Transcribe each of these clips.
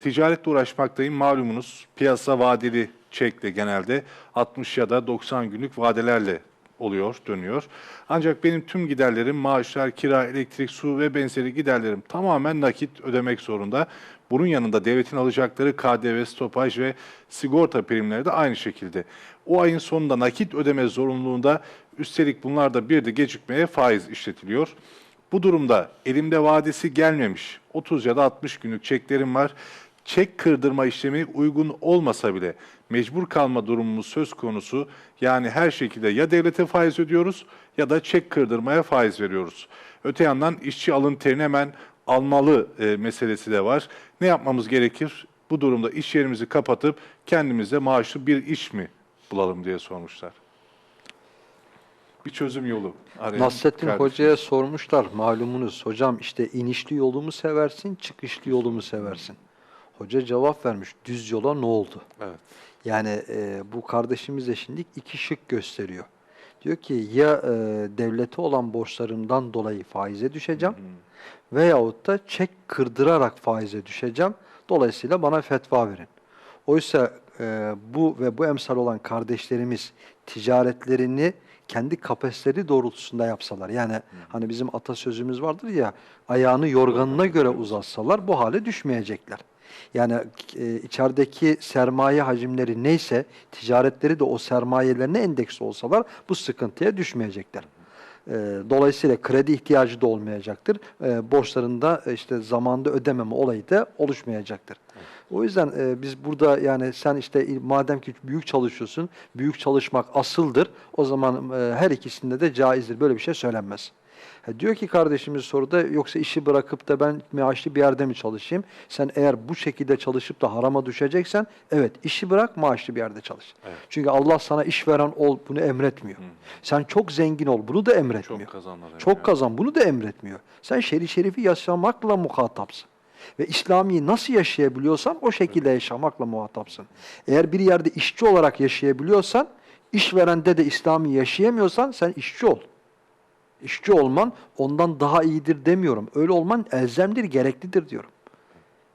Ticaretle uğraşmaktayım. Malumunuz piyasa vadeli çekle genelde 60 ya da 90 günlük vadelerle oluyor, dönüyor. Ancak benim tüm giderlerim, maaşlar, kira, elektrik, su ve benzeri giderlerim tamamen nakit ödemek zorunda. Bunun yanında devletin alacakları KDV, stopaj ve sigorta primleri de aynı şekilde. O ayın sonunda nakit ödeme zorunluluğunda üstelik bunlar da bir de gecikmeye faiz işletiliyor. Bu durumda elimde vadesi gelmemiş 30 ya da 60 günlük çeklerim var. Çek kırdırma işlemi uygun olmasa bile mecbur kalma durumumuz söz konusu. Yani her şekilde ya devlete faiz ödüyoruz ya da çek kırdırmaya faiz veriyoruz. Öte yandan işçi alın terini hemen almalı e, meselesi de var. Ne yapmamız gerekir? Bu durumda iş yerimizi kapatıp kendimize maaşlı bir iş mi bulalım diye sormuşlar. Bir çözüm yolu. Nasrettin kardeşimiz. Hoca'ya sormuşlar malumunuz. Hocam işte inişli yolu mu seversin, çıkışlı yolu mu seversin? Hoca cevap vermiş. Düz yola ne oldu? Evet. Yani e, bu kardeşimiz de şimdi iki şık gösteriyor. Diyor ki ya e, devlete olan borçlarımdan dolayı faize düşeceğim veyahut da çek kırdırarak faize düşeceğim. Dolayısıyla bana fetva verin. Oysa e, bu ve bu emsal olan kardeşlerimiz ticaretlerini kendi kapasiteleri doğrultusunda yapsalar. Yani hani bizim atasözümüz vardır ya ayağını yorganına göre uzatsalar bu hale düşmeyecekler. Yani e, içerideki sermaye hacimleri neyse ticaretleri de o sermayelerine endeks olsalar bu sıkıntıya düşmeyecekler. E, dolayısıyla kredi ihtiyacı da olmayacaktır. E, borçlarında e, işte zamanda ödememe olayı da oluşmayacaktır. O yüzden e, biz burada yani sen işte madem ki büyük çalışıyorsun, büyük çalışmak asıldır. O zaman e, her ikisinde de caizdir. Böyle bir şey söylenmez. Ha, diyor ki kardeşimiz soruda yoksa işi bırakıp da ben maaşlı bir yerde mi çalışayım? Sen eğer bu şekilde çalışıp da harama düşeceksen evet işi bırak maaşlı bir yerde çalış. Çünkü Allah sana işveren ol bunu emretmiyor. Sen çok zengin ol bunu da emretmiyor. Çok kazanmalar. Çok kazan bunu da emretmiyor. Sen şerif şerifi yaşamakla muhatapsın. Ve İslami'yi nasıl yaşayabiliyorsan o şekilde yaşamakla muhatapsın. Eğer bir yerde işçi olarak yaşayabiliyorsan, işverende de İslami yaşayamıyorsan sen işçi ol. İşçi olman ondan daha iyidir demiyorum. Öyle olman elzemdir, gereklidir diyorum.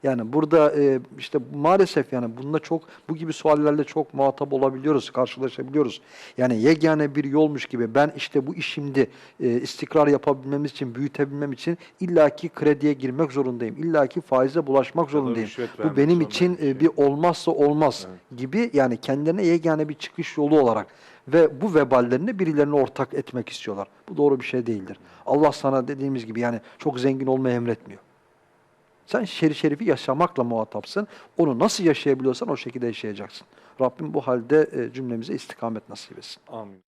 Yani burada e, işte maalesef yani bunda çok bu gibi suallerle çok muhatap olabiliyoruz, karşılaşabiliyoruz. Yani yegane bir yolmuş gibi ben işte bu işimde e, istikrar yapabilmemiz için, büyütebilmem için illaki krediye girmek zorundayım. illaki faize bulaşmak zorundayım. Bu benim için bir e, bir olmazsa olmaz gibi yani kendilerine yegane bir çıkış yolu olarak ve bu veballerini birilerine ortak etmek istiyorlar. Bu doğru bir şey değildir. Allah sana dediğimiz gibi yani çok zengin olmayı emretmiyor. Sen şer şerifi yaşamakla muhatapsın. Onu nasıl yaşayabiliyorsan o şekilde yaşayacaksın. Rabbim bu halde e, cümlemize istikamet nasip etsin. Amin.